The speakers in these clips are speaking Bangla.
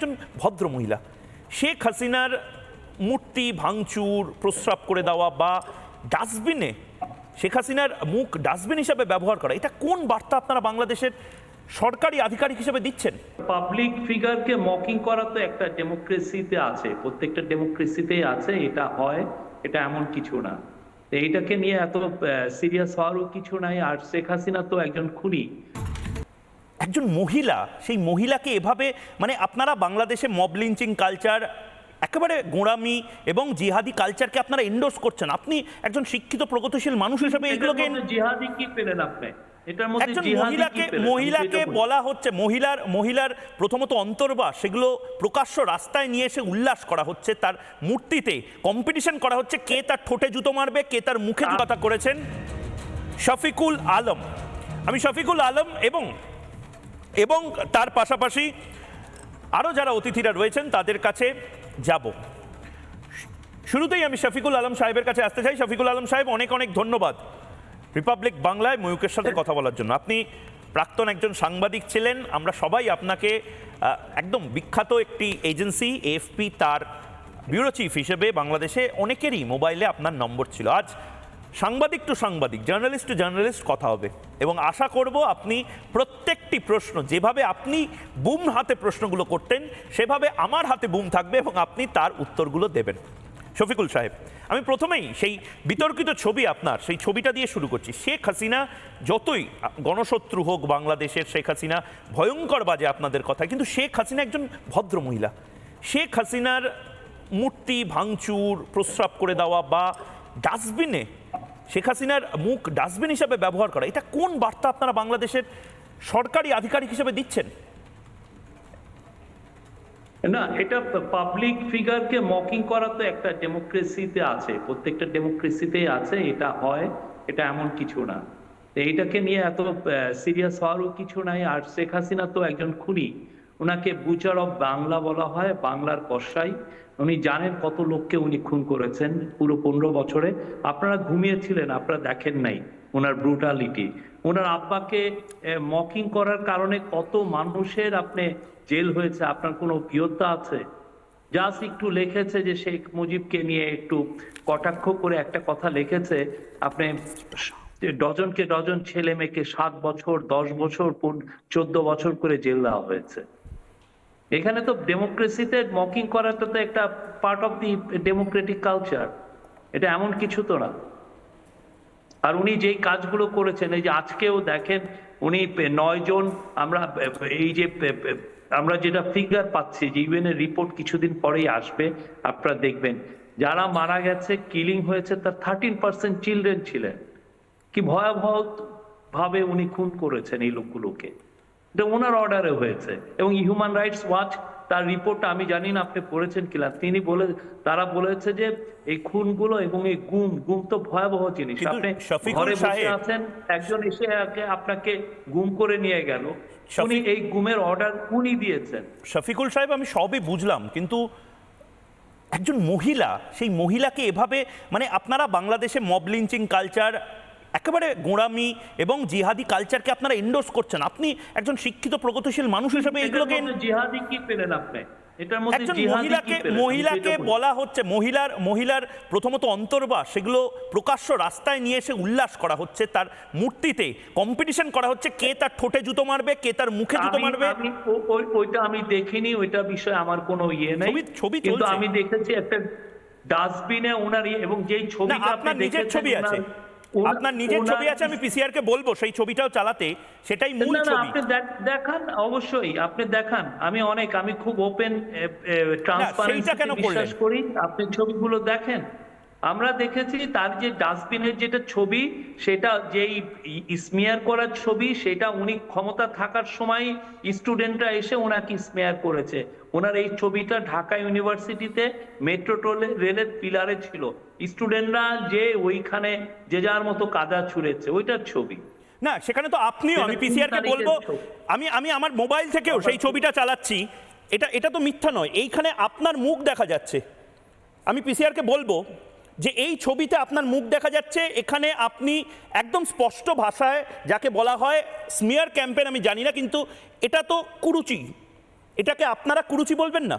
একজন ভদ্র মহিলা শেখ হাসিনার মূর্তি ভাঙচুর, প্রস্রাব করে দেওয়া বা ডাস্টবিনে শেখ হাসিনার মুখ ডাস্টবিন হিসাবে ব্যবহার করা, এটা কোন বার্তা আপনারা বাংলাদেশের সরকারি আধিকারিক হিসেবে দিচ্ছেন? পাবলিক ফিগারকে মকিং করা তো একটা ডেমোক্রেসিতে আছে, প্রত্যেকটা ডেমোক্রেসিতেই আছে, এটা হয়, এটা এমন কিছু না। এইটাকে নিয়ে এত সিরিয়াস হওয়ারও কিছু নাই, আর শেখ হাসিনা তো একজন খুনি। একজন মহিলা সেই মহিলাকে এভাবে মানে আপনারা বাংলাদেশে মব লিঞ্চিং কালচার একেবারে গোঁড়ামি এবং জিহাদি কালচারকে আপনারা এন্ডোর্স করছেন। আপনি একজন শিক্ষিত প্রগতিশীল মানুষ হিসেবে এগুলোকে জিহাদি কি পেলেন আপনি? একজন মহিলাকে মহিলাকে। বলা হচ্ছে মহিলার মহিলার প্রথমত অন্তর্বাস সেগুলো প্রকাশ্য রাস্তায় নিয়ে এসে উল্লাস করা হচ্ছে তার মূর্তিতে। কম্পিটিশন করা হচ্ছে কে তার ঠোঁটে জুতো মারবে কে তার মুখে জুতা করেছেন। শফিকুল আলম। আমি শফিকুল আলম এবং এবং তার পাশাপাশি আরও যারা অতিথিরা রয়েছেন তাদের কাছে যাব। শুরুতেই আমি শফিকুল আলম সাহেবের কাছে আসতে চাই। শফিকুল আলম সাহেব অনেক অনেক ধন্যবাদ রিপাবলিক বাংলায় ময়ূকের সাথে কথা বলার জন্য। আপনি প্রাক্তন একজন সাংবাদিক ছিলেন। আমরা সবাই আপনাকে একদম বিখ্যাত একটি এজেন্সি এফপি তার ব্যুরো চিফ হিসেবে বাংলাদেশে অনেকেরই মোবাইলে আপনার নম্বর ছিল। আজ সাংবাদিক টু সাংবাদিক, জার্নালিস্ট টু জার্নালিস্ট কথা হবে। এবং আশা করব আপনি প্রত্যেকটি প্রশ্ন, যেভাবে আপনি বুম হাতে প্রশ্নগুলো করতেন, সেভাবে আমার হাতে বুম থাকবে এবং আপনি তার উত্তরগুলো দেবেন। শফিকুল সাহেব, আমি প্রথমেই সেই বিতর্কিত ছবি আপনার, সেই ছবিটা দিয়ে শুরু করছি। শেখ হাসিনা যতই গণশত্রু হোক বাংলাদেশের শেখ হাসিনা, ভয়ঙ্কর বাজে আপনাদের কথা, কিন্তু শেখ হাসিনা একজন ভদ্র মহিলা। শেখ হাসিনার মূর্তি ভাঙচুর, প্রস্রাব করে দেওয়া বা ডাস্টবিনে শেখ হাসিনার মুখ ডাস্টবিন হিসাবে ব্যবহার করা, এটা কোন বার্তা আপনারা বাংলাদেশের সরকারি আধিকারিক হিসেবে দিচ্ছেন? না, এটা পাবলিক ফিগারকে মকিং করা তো একটা ডেমোক্রেসিতে আছে, প্রত্যেকটা ডেমোক্রেসিতেই আছে, এটা হয়, এটা এমন কিছু না। এইটাকে নিয়ে এত সিরিয়াস হওয়ারও কিছু নাই, আর শেখ হাসিনা তো একজন খুনি। ওনাকে বুচার অফ বাংলা বলা হয়, বাংলার কষাই উনি জানেন কত লোককে উনি খুন করেছেন পুরো পনেরো বছরে। আপনারা ঘুমিয়েছিলেন, আপনারা দেখেন নাই ওনার ব্রুটালিটি ওনার আব্বাকে মকিং করার কারণে কত মানুষের আপনি জেল হয়েছে, আপনার কোনো অভিজ্ঞতা আছে? জাস্ট একটু লিখেছে যে শেখ মুজিবকে নিয়ে একটু কটাক্ষ করে একটা কথা লিখেছে, আপনি ডজনকে ডজন ছেলে মেয়েকে সাত বছর, দশ বছর চোদ্দ বছর করে জেল দেওয়া হয়েছে। এখানে তো ডেমোক্রেসিতে মকিং করাটা তো একটা part of the democratic culture এটা এমন কিছু তো না। আর উনি যেই কাজগুলো করেছেন, এই যে আজকেও দেখেন, উনি নয় জন আমরা, এই যে আমরা যেটা ফিগার পাচ্ছি যে ইউএনের রিপোর্ট কিছুদিন পরেই আসবে, আপনারা দেখবেন। যারা মারা গেছে কিলিং হয়েছে, তার থার্টিন পার্সেন্ট চিলড্রেন ছিলেন। কি ভয়াবহ ভাবে উনি খুন করেছেন এই লোকগুলোকে। এটা ওনার অর্ডারে হয়েছে। এবং হিউম্যান রাইটস ওয়াচ তার রিপোর্টটা আমি জানি না আপনি পড়েছেন কিনা তিনি বলে তারা বলেছে যে এই খুনগুলো এবং এই গুম গুম তো ভয়াবহ জিনিস। আপনি ঘরে বসে আছেন একজন এসে আপনাকে গুম করে নিয়ে গেল। উনি এই গুমের অর্ডার উনি দিয়েছেন। শফিকুল সাহেব আমি সবই বুঝলাম কিন্তু একজন মহিলা সেই মহিলাকে এভাবে মানে আপনারা বাংলাদেশে মব লিঞ্চিং কালচার একেবারে গোঁড়ামি এবং জিহাদি কালচারকে আপনারা এন্ডোর্স করছেন। আপনি একজন শিক্ষিত প্রগতিশীল মানুষ হিসেবে এগুলোকে জিহাদি কি পেলেন আপনি? একজন মহিলাকে মহিলাকে বলা। হচ্ছে মহিলার মহিলার প্রথমত অন্তর্বাস সেগুলো প্রকাশ্য রাস্তায় নিয়ে এসে উল্লাস করা হচ্ছে তার মূর্তিতে। কম্পিটিশন করা হচ্ছে কে তার ঠোঁটে জুতো মারবে কে তার মুখে জুতো মারবে। ওইটা আমি দেখিনি ওইটা বিষয়ে আমার কোনো ইয়ে নেই। ছবি- ছবি কিন্তু আমি দেখেছি একটা ডাস্টবিনে ওনার ইয়ে- এবং যেই না ছবিটা আপনার নিজের ছবি আছে। আপনার নিজের ছবি আছে আমি পিসিআর কে বলব সেই ছবিটাও চালাতে। সেটাই মূল ছবি। আপনি দেখান অবশ্যই আপনি দেখান। আমি অনেক আমি খুব ওপেন ট্রান্সপারেন্সি বিশ্বাস করি। আপনি ছবিগুলো দেখেন। আমরা দেখেছি তার যে ডাস্টবিনের যেটা ছবি সেটা যেই স্মেয়ার করার ছবি সেটা উনি ক্ষমতা থাকার সময় স্টুডেন্টরা এসে ওনাকে স্মেয়ার করেছে। ওনার এই ছবিটা ঢাকা ইউনিভার্সিটিতে মেট্রো রেলের পিলারে ছিল। স্টুডেন্টরা যে ওইখানে যে যার মতো কাদা ছুঁড়েছে ওইটার ছবি। না সেখানে তো আপনিও আমি পিসিআর কে বলব আমি আমি আমার মোবাইল থেকেও সেই ছবিটা চালাচ্ছি। এটা এটা তো মিথ্যা নয়। এইখানে আপনার মুখ দেখা যাচ্ছে। আমি পিসিআর কে বলব যে এই ছবিতে আপনার মুখ দেখা যাচ্ছে, এখানে আপনি একদম স্পষ্ট ভাষায় যাকে বলা হয় স্মিয়ার ক্যাম্পেন আমি জানি না, কিন্তু এটা তো কুরুচি। এটাকে আপনারা কুরুচি বলবেন না।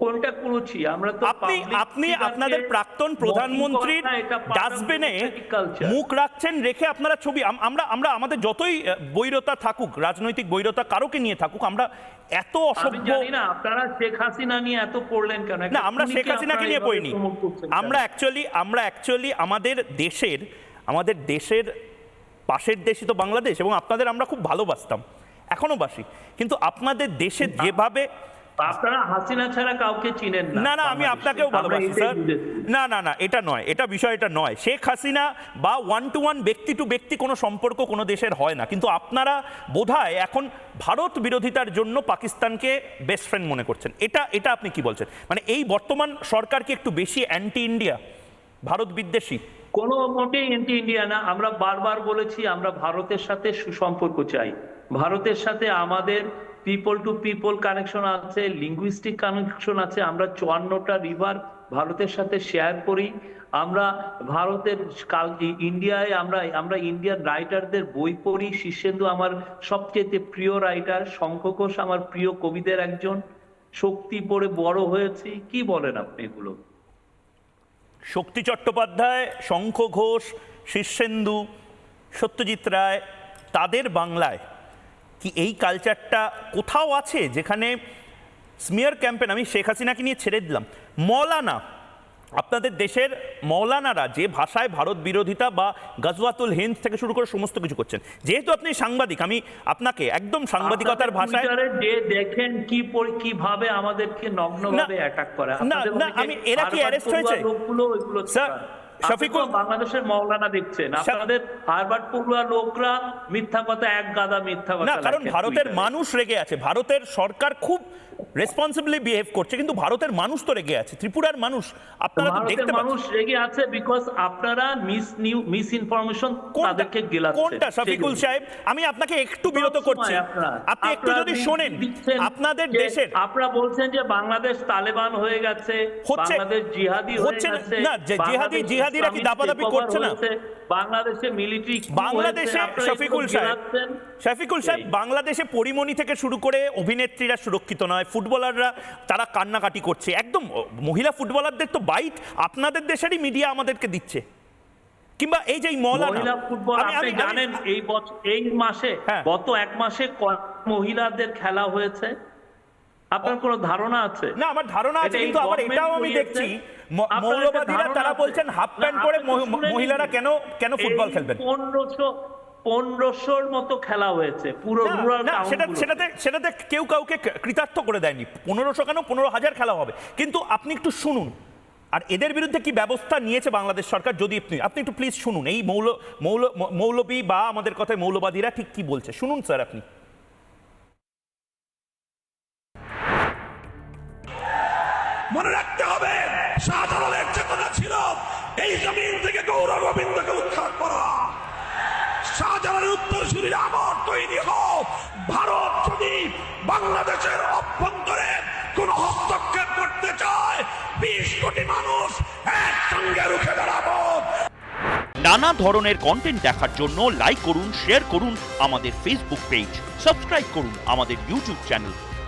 কোনটা কুরুচি আমরা তো আপনি আপনি আপনাদের প্রাক্তন প্রধানমন্ত্রীর ডাস্টবিনে মুখ রাখছেন রেখে আপনারা ছবি আমরা আমরা আমাদের যতই বৈরতা থাকুক রাজনৈতিক বৈরতা কারোকে নিয়ে থাকুক আমরা এত অসভ্য জানি না আপনারা শেখ হাসিনা নিয়ে এত পড়লেন কেন? না আমরা শেখ হাসিনাকে নিয়ে পড়িনি। আমরা অ্যাকচুয়ালি আমরা অ্যাকচুয়ালি আমাদের দেশের আমাদের দেশের পাশের দেশই তো বাংলাদেশ এবং আপনাদের আমরা খুব ভালোবাসতাম এখনও বাসি। কিন্তু আপনাদের দেশে যেভাবে আপনারা হাসিনা ছাড়া কাউকে চিনেন না। না না আমি আপনাকেও ভালোবাসি স্যার। না না না এটা নয় এটা বিষয়টা নয়। শেখ হাসিনা বা ওয়ান টু ওয়ান ব্যক্তি টু ব্যক্তি কোনো সম্পর্ক কোনো দেশের হয় না। কিন্তু আপনারা বোধহয় এখন ভারত বিরোধিতার জন্য পাকিস্তানকে বেস্ট ফ্রেন্ড মনে করছেন। এটা এটা আপনি কি বলছেন? মানে এই বর্তমান সরকার কি একটু বেশি অ্যান্টি ইন্ডিয়া ভারত বিদ্বেষী? কোনো মোটেই এন্টি ইন্ডিয়া না। আমরা বারবার বলেছি আমরা ভারতের সাথে সুসম্পর্ক চাই। ভারতের সাথে আমাদের পিপল টু পিপল কানেকশন আছে লিঙ্গুইস্টিক কানেকশন আছে, আমরা চুয়ান্নটা রিভার ভারতের সাথে শেয়ার করি। আমরা ভারতের কাল- ইন্ডিয়ায় আমরা আমরা ইন্ডিয়ান রাইটারদের বই পড়ি। শীর্ষেন্দু আমার সবচেয়ে প্রিয় রাইটার শঙ্খ ঘোষ আমার প্রিয় কবিদের একজন। শক্তি পড়ে বড় হয়েছি, কি বলেন আপনি এগুলো? শক্তি চট্টোপাধ্যায় শঙ্খ ঘোষ শীর্ষেন্দু, সত্যজিৎ রায়, তাদের বাংলায় কি এই কালচারটা কোথাও আছে যেখানে স্মিয়ার ক্যাম্পেন আমি শেখ হাসিনাকে নিয়ে ছেড়ে দিলাম মৌলানা আপনাদের দেশের মৌলানারা যে ভাষায় ভারত বিরোধিতা বা গজওয়াতুল হিন্দ থেকে শুরু করে সমস্ত কিছু করছেন যেহেতু আপনি সাংবাদিক আমি আপনাকে একদম সাংবাদিকতার ভাষায় যে দেখেন কি কীভাবে আমাদেরকে নগ্নভাবে অ্যাটাক করে না, না, আমি- এরা কি পড়ুয়া হয়েছে? স্যার। শফিকুল- বাংলাদেশের মৌলানা দেখছেন আপনাদের হারবার্ড পড়ুয়া লোকরা মিথ্যা কথা এক গাদা মিথ্যা কথা না কারণ ভারতের মানুষ রেগে আছে। ভারতের সরকার খুব রেসপন্সিবলি বিহেভ করছে কিন্তু ভারতের মানুষ তো রেগে আছে ত্রিপুরার মানুষ আপনারা তো দেখতে মানুষ রেগে আছে বিকজ আপনারা মিস নিউ মিস ইনফরমেশন তাদেরকে গেলাচ্ছেন কোনটা শফিকুল সাহেব? আমি আপনাকে একটু বিরত করছি। আপনি একটু যদি শোনেন আপনাদের যে দেশের আপনারা বলছেন যে বাংলাদেশ তালেবান হয়ে গেছে হচ্ছে- বাংলাদেশ জিহাদি হয়ে গেছে না, জিহাদি- জিহাদিরা কি দাপাদাপি করছে না? বাংলাদেশে মিলিটারি বাংলাদেশে শফিকুল সাহেব। শফিকুল সাহেব বাংলাদেশে পরিমণি থেকে শুরু করে অভিনেত্রীরা সুরক্ষিত নয় ফুটবলাররা তারা কান্নাকাটি করছে। একদম মহিলা ফুটবলারদের তো বাইট আপনাদের দেশেরই মিডিয়া আমাদেরকে দিচ্ছে। কিংবা এই যে মহিলা ফুটবল আপনি জানেন এই বছর এই মাসে হ্যাঁ। গত এক মাসে মহিলাদের খেলা হয়েছে? আপনার কোনো ধারণা আছে? না আমার ধারণা আছে কিন্তু আবার এটাও আমি দেখছি মৌলবাদীরা তারা বলছেন হাফ প্যান্ট পরে। মহিলারা কেন কেন ফুটবল খেলবেন? পনেরোশো পনেরোশোর মতো খেলা হয়েছে পুরো রুরাল সেটা সেটাতে সেটাতে কেউ কাউকে কৃতার্থ করে দেয়নি। পনেরোশো কেন? পনেরো হাজার খেলা হবে। কিন্তু আপনি একটু শুনুন। আর এদের বিরুদ্ধে কি ব্যবস্থা নিয়েছে বাংলাদেশ সরকার? যদি আপনি আপনি একটু প্লিজ শুনুন। এই মৌল মৌল মৌলবী বা আমাদের কথায় মৌলবাদীরা ঠিক কি বলছে? শুনুন স্যার আপনি। মনে রাখতে হবে শাহজালালের চেতনা ছিল, এই জমিন থেকে গৌর গোবিন্দকে উদ্ধার করা। শাহজালালের উত্তরসূরির আমর তৈরি হোক। ভারত যদি বাংলাদেশের অভ্যন্তরে কোন হস্তক্ষেপ করতে চায়, বিশ কোটি মানুষ একসঙ্গে রুখে দাঁড়াবো। নানা ধরনের কন্টেন্ট দেখার জন্য লাইক করুন শেয়ার করুন আমাদের ফেসবুক পেজ সাবস্ক্রাইব করুন আমাদের ইউটিউব চ্যানেল